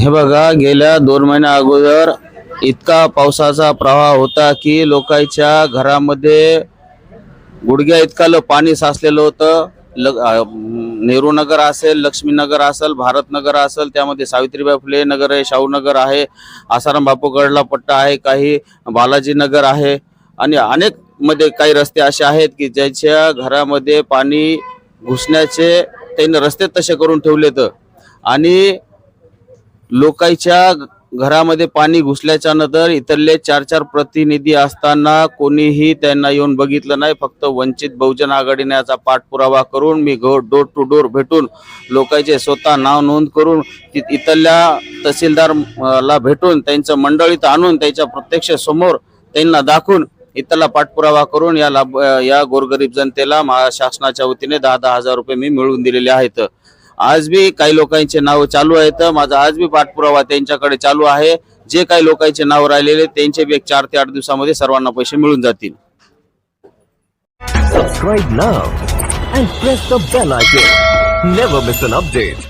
हे बघा गेल्या दोन महिन्या अगोदर इतका पावसाचा प्रवाह होता की लोकांच्या घरामध्ये गुडघ्या इतकालं पाणी साचलेलं होतं. ल नेहरू नगर असेल लक्ष्मीनगर असेल भारतनगर असेल त्यामध्ये सावित्रीबाई फुले नगर आहे शाहूनगर आहे आसाराम बापूगडला पट्टा आहे काही बालाजी नगर आहे. आणि अनेकमध्ये काही रस्ते असे आहेत की ज्याच्या घरामध्ये पाणी घुसण्याचे त्यांनी रस्ते तसे करून ठेवलेत. आणि लोकांच्या घरामध्ये पाणी घुसल्याच्या नंतर इथले चार चार प्रतिनिधी असताना कोणीही त्यांना येऊन बघितलं नाही. फक्त वंचित बहुजन आघाडीने याचा पाठपुरावा करून मी घो डोर टू डोर भेटून लोकांचे स्वतः नाव नोंद करून ति- इथल्या तहसीलदार ला भेटून त्यांचं मंडळीत आणून त्यांच्या प्रत्यक्ष समोर त्यांना दाखवून इथला पाठपुरावा करून या लाभ या गोरगरीब जनतेला शासनाच्या वतीने दहा दहा हजार रुपये मी मिळवून दिलेले आहेत. आज बी काही लोकांचे नाव चालू आहेत माझा आज बी पाठपुरावा त्यांच्याकडे चालू आहे. जे काही लोकांचे नाव राहिलेले त्यांचे बी एक चार ते आठ दिवसामध्ये सर्वांना पैसे मिळून जातील. Subscribe now and press the bell icon. Never miss an update